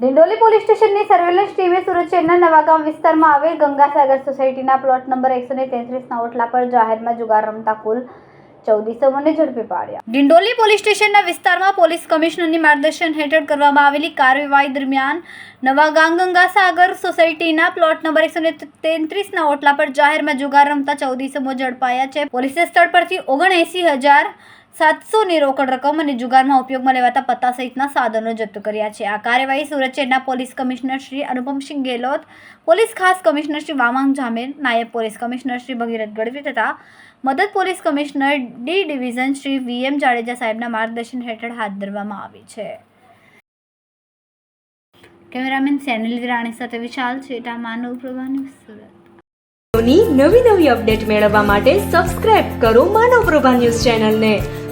Dindoli police સ્ટેશનની surveillance ટીમે સુરત શહેરના નવાગામ વિસ્તારમાં આવેલ ગંગાસાગર સોસાયટીના પ્લોટ નંબર એકસો ને તેત્રીસના ઓટલા પર જાહેરમાં જુગાર રમતા કુલ ચૌદ ઇસમોને ઝડપી પાડ્યા. ડિંડોલી પોલીસ સ્ટેશનના વિસ્તારમાં પોલીસ કમિશનરની માર્ગદર્શન હેઠળ કરવામાં આવેલી કાર્યવાહી દરમિયાન નવા ગાંગંગા સાગર સોસાયટીના પ્લોટ નંબર એકસો તેત્રીસના ઓટલા પર જાહેરમાં જુગાર રમતા ચૌદ ઇસમો ઝડપાયા છે. પોલીસે સ્થળ પરથી ઓગણએંસી હજાર સાતસોની રોકડ રકમ અને જુગારમાં ઉપયોગમાં લેવાતા પત્તા સહિતના સાધનો જપ્ત કર્યા છે. આ કાર્યવાહી સુરત શહેરના police commissioner Shri Anupamsinh Gehlot, police ખાસ કમિશનર શ્રી વામાંગ જામેર નાયબ પોલીસ કમિશનર શ્રી ભગીરથ ગઢવી તથા મદદ police commissioner D division Shri V M Jadeja સાહેબના માર્ગદર્શન હેઠળ હાથ ધરવામાં આવી છે. કેમેરામેન સેનિલ વિરાણી સાથે વિશાલ છેટા, માનવ પ્રભા ન્યૂઝ સુરત. નવી નવી અપડેટ મેળવવા માટે સબસ્ક્રાઇબ કરો માનવ પ્રભા ન્યૂઝ ચેનલને.